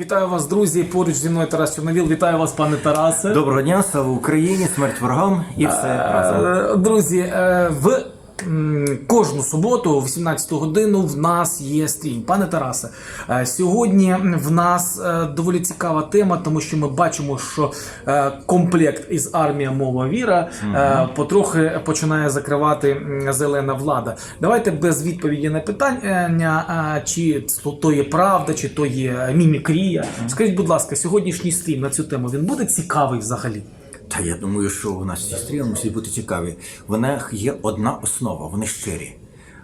Вітаю вас, друзі. Поруч зі мною Тарас Чорновіл. Вітаю вас, пане Тарасе. Доброго дня, слава Україні, смерть ворогам і все разом. Е, Друзі, е, в кожну суботу, в 18 годину, в нас є стрім. Пане Тарасе, е, сьогодні в нас е, доволі цікава тема, тому що ми бачимо, що е, комплект із армія мова віра е, потрохи починає закривати зелена влада. Давайте без відповіді на питання, чи то- то є правда, чи то є мімікрія. Скажіть, будь ласка, сьогоднішній стрім на цю тему він буде цікавий взагалі? Та я думаю, що у нас ці стріли мусять бути цікаві. В них є одна основа, вони щирі.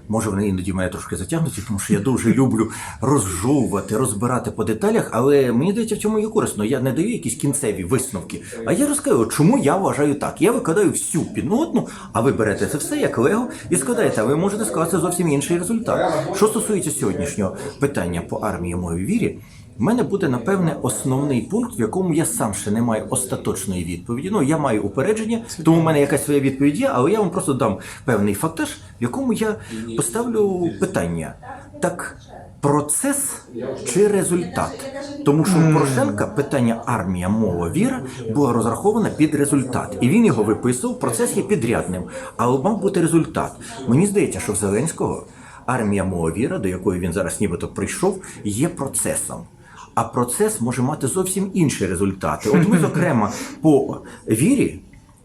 Може, вони іноді мене трошки затягнуті, тому що я дуже люблю розжовувати, розбирати по деталях, але мені здається, в цьому є корисно. Я не даю якісь кінцеві висновки. А я розкажу, чому я вважаю так. Я викладаю всю піднотну, а ви берете це все як лего і складаєте. А ви можете скласти зовсім інший результат. Що стосується сьогоднішнього питання по армії моїй вірі. В мене буде напевне основний пункт, в якому я сам ще не маю остаточної відповіді. Ну я маю упередження, тому в мене якась своя відповідь є, але я вам просто дам певний фактаж, в якому я поставлю питання. Так, процес чи результат? Тому що у Порошенка питання армія, мова, віра була розрахована під результат, і він його виписував. Процес є підрядним, але мав бути результат. Мені здається, що в Зеленського армія мова віра, до якої він зараз нібито прийшов, є процесом. А процес може мати зовсім інші результати. От ми, зокрема, по вірі.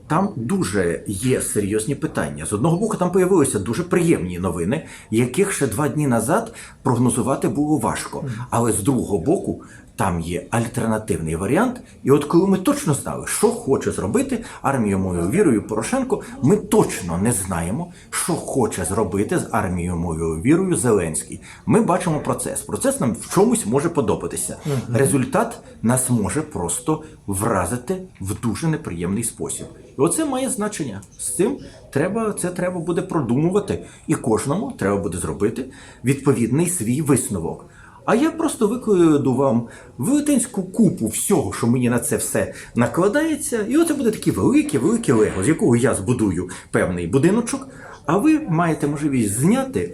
Там дуже є серйозні питання. З одного боку, там появилися дуже приємні новини, яких ще два дні назад прогнозувати було важко. Але з другого боку, там є альтернативний варіант. І от коли ми точно знали, що хоче зробити армією мою вірою Порошенко, ми точно не знаємо, що хоче зробити з армією мою вірою Зеленський. Ми бачимо процес. Процес нам в чомусь може подобатися. Результат нас може просто вразити в дуже неприємний спосіб. І оце має значення. З цим треба, це треба буде продумувати, і кожному треба буде зробити відповідний свій висновок. А я просто викладу вам велетенську купу всього, що мені на це все накладається, і оце буде такі велике, велике лего, з якого я збудую певний будиночок, а ви маєте можливість зняти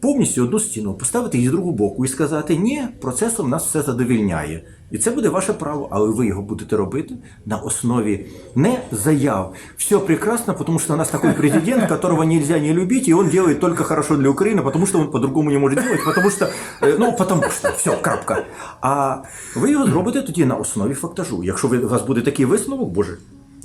повністю одну стіну, поставити її з другого боку і сказати, ні, процесом нас все задовільняє. І це буде ваше право, але ви його будете робити на основі не заяв. Все прекрасно, потому что у нас такой президент, которого нельзя не любить, и он делает только хорошо для Украины, потому что он по-другому не может делать, потому что, е, ну, потому что, все, крапка. А ви його зробите тоді на основі фактажу. Якщо у вас буде такий висновок, Боже,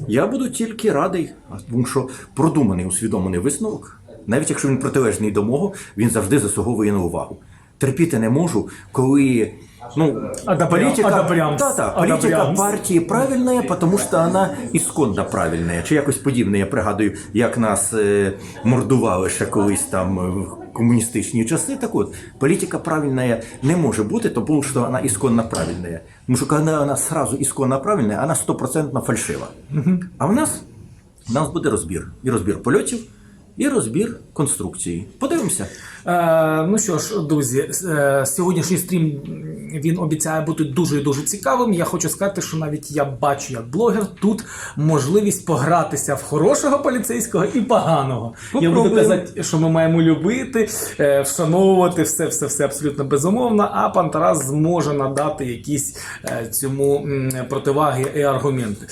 я буду тільки радий, тому що продуманий, усвідомлений висновок, навіть якщо він протилежний до мого, він завжди заслуговує на увагу. Терпіти не можу, коли ну, політика, одобрямс. та, та, політика Одобрямс. партії правильна, тому що вона ісконно правильна, чи якось подібне. Я пригадую, як нас е, мордували ще колись там е, в комуністичні часи. Так от, політика правильна не може бути, тому що вона ісконно правильна. Тому що коли вона сразу ісконно правильна, вона стопроцентно фальшива. А в нас, в нас буде розбір. І розбір польотів, і розбір конструкції. Подивимося. Е, ну що ж, друзі, е, сьогоднішній стрім він обіцяє бути дуже і дуже цікавим. Я хочу сказати, що навіть я бачу як блогер тут можливість погратися в хорошого поліцейського і поганого. Я буду казати, що ми маємо любити, е, вшановувати все, все, все абсолютно безумовно. А пан Тарас зможе надати якісь цьому противаги і аргументи.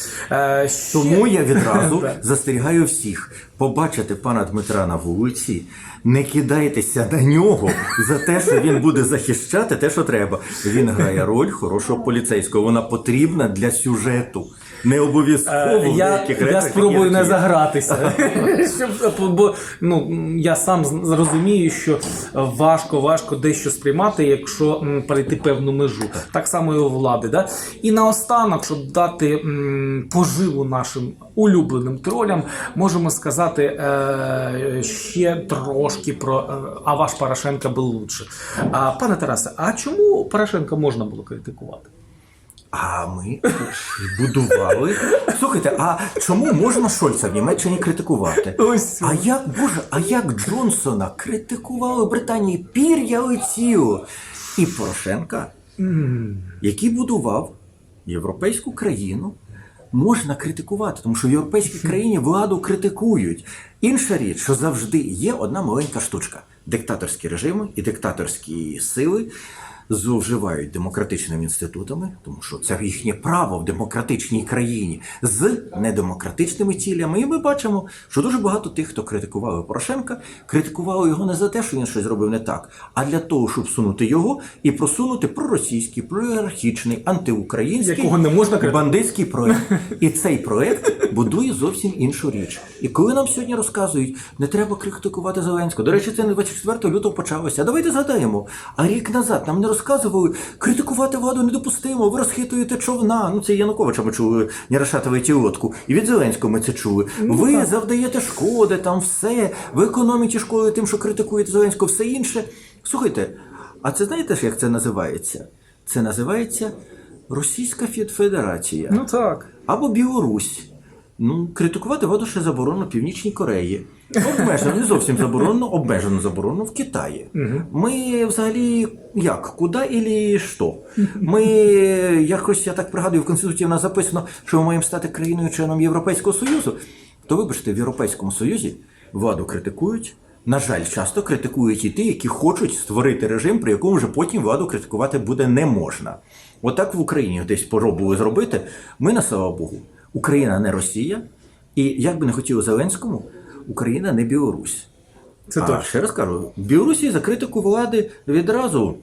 Ще- Тому я відразу застерігаю всіх побачити пана Дмитра на вулиці. Не кидайтеся на нього за те, що він буде захищати те, що треба. Він грає роль хорошого поліцейського. Вона потрібна для сюжету. Не обов'язково в Е, Я, деяких я спробую не загратися. Щоб, бо ну, я сам з- розумію, що важко, важко дещо сприймати, якщо перейти певну межу. Так само і у влади. Да? І наостанок, щоб дати м, поживу нашим улюбленим тролям, можемо сказати е, ще трошки про е, а ваш Порошенко був лучше. А, пане Тарасе, а чому Порошенка можна було критикувати? А ми будували. Слухайте, а чому можна Шольца в Німеччині критикувати? Ось. А як Боже, а як Джонсона критикували в Британії пір'я летіло? І Порошенка, який будував європейську країну, можна критикувати, тому що в європейській країні владу критикують. Інша річ, що завжди є одна маленька штучка: диктаторські режими і диктаторські сили зловживають демократичними інститутами, тому що це їхнє право в демократичній країні з недемократичними цілями. І ми бачимо, що дуже багато тих, хто критикував Порошенка, критикували його не за те, що він щось зробив не так, а для того, щоб сунути його і просунути проросійський, проіерархічний, антиукраїнський Якого не можна бандитський проект. І цей проект будує зовсім іншу річ. І коли нам сьогодні розказують, не треба критикувати Зеленського. До речі, це не 24 лютого почалося. Давайте згадаємо. А рік назад нам не розказували, критикувати владу недопустимо, ви розхитуєте човна. Ну це Януковича ми чули, не розшатуєте лодку. І від Зеленського ми це чули. ви завдаєте шкоди, там все. Ви економите школи тим, що критикуєте Зеленського, все інше. Слухайте, а це знаєте ж, як це називається? Це називається Російська Фед- Федерація Ну так. або Білорусь. Ну, критикувати владу ще заборонено в Північній Кореї. Обмежено, не зовсім заборонено, обмежено заборонено в Китаї. Ми взагалі як? Куди і що? Ми якось, я так пригадую, в Конституції в нас записано, що ми маємо стати країною членом Європейського Союзу. То вибачте, в Європейському Союзі владу критикують. На жаль, часто критикують і ті, які хочуть створити режим, при якому вже потім владу критикувати буде не можна. Отак в Україні десь пробували зробити. Ми, на слава Богу, Україна не Росія, і як би не хотіло Зеленському, Україна не Білорусь. Це а точно. ще раз кажу, в Білорусі за критику влади відразу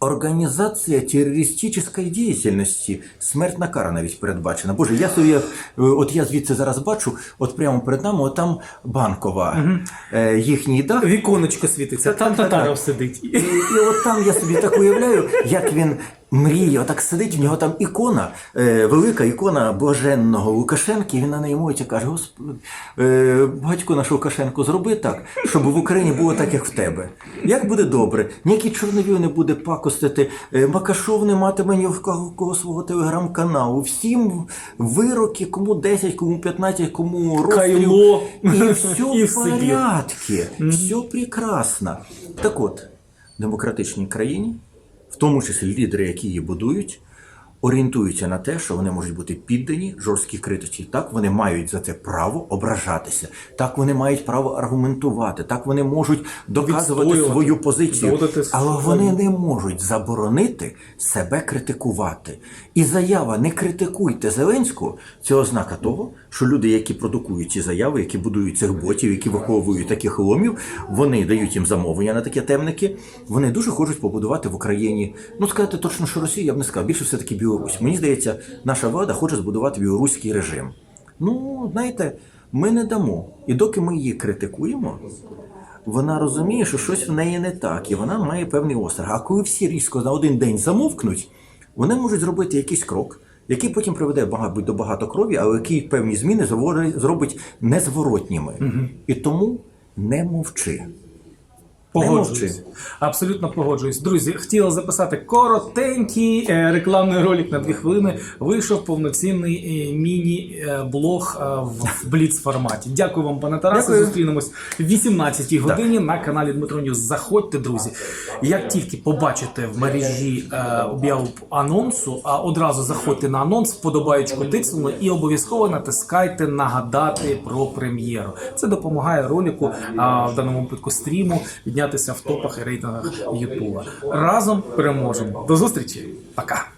організація терористичної діяльності, смертна кара навіть передбачена. Боже, я собі, е, от я звідси зараз бачу, от прямо перед нами, от там банкова, е, їхній дах. Віконечко світиться, там Так, так, татаров так. сидить. І, і от там я собі так уявляю, як він мріє, отак сидить, в нього там ікона, е, велика ікона блаженного Лукашенка, і він на неї молиться, каже: Господи, е, батько наш Лукашенко, зроби так, щоб в Україні було так, як в тебе. Як буде добре, ніякий чорновіл не буде пакостити, е, Макашов не матиме ні в кого, свого телеграм-каналу. Всім вироки, кому 10, кому 15, кому розстріл. І все І в порядке, все прекрасно. Так от, в демократичній країні, в тому числі лідери, які її будують, орієнтуються на те, що вони можуть бути піддані жорсткій критиці. Так вони мають за це право ображатися, так вони мають право аргументувати, так вони можуть доказувати Відстоювати, свою позицію, але вони не можуть заборонити себе критикувати. І заява не критикуйте Зеленського це ознака того, що люди, які продукують ці заяви, які будують цих ботів, які виховують таких ломів, вони дають їм замовлення на такі темники. Вони дуже хочуть побудувати в Україні. Ну сказати точно, що Росія, я б не сказав, більше все таки Білорусь. Мені здається, наша влада хоче збудувати білоруський режим. Ну, знаєте, ми не дамо. І доки ми її критикуємо, вона розуміє, що щось в неї не так, і вона має певний острах. А коли всі різко на один день замовкнуть, вони можуть зробити якийсь крок, який потім приведе мабуть, до багато крові, але який певні зміни зробить незворотніми. І тому не мовчи. Погоджуюсь. Абсолютно погоджуюсь. Друзі, хотіли записати коротенький е, рекламний ролик на дві хвилини. Вийшов повноцінний е, міні-блог е, в бліц форматі. Дякую вам, пане Тарасе. Дякую. Зустрінемось в 18-й годині на каналі Дмитро Ньюс. Заходьте, друзі. Як тільки побачите в мережі об'яву анонсу, а одразу заходьте на анонс, вподобаючку тицнули і обов'язково натискайте нагадати про прем'єру. Це допомагає ролику, в даному випадку стріму, піднятися в топах і рейтингах Ютуба. Разом переможемо. До зустрічі. Пока.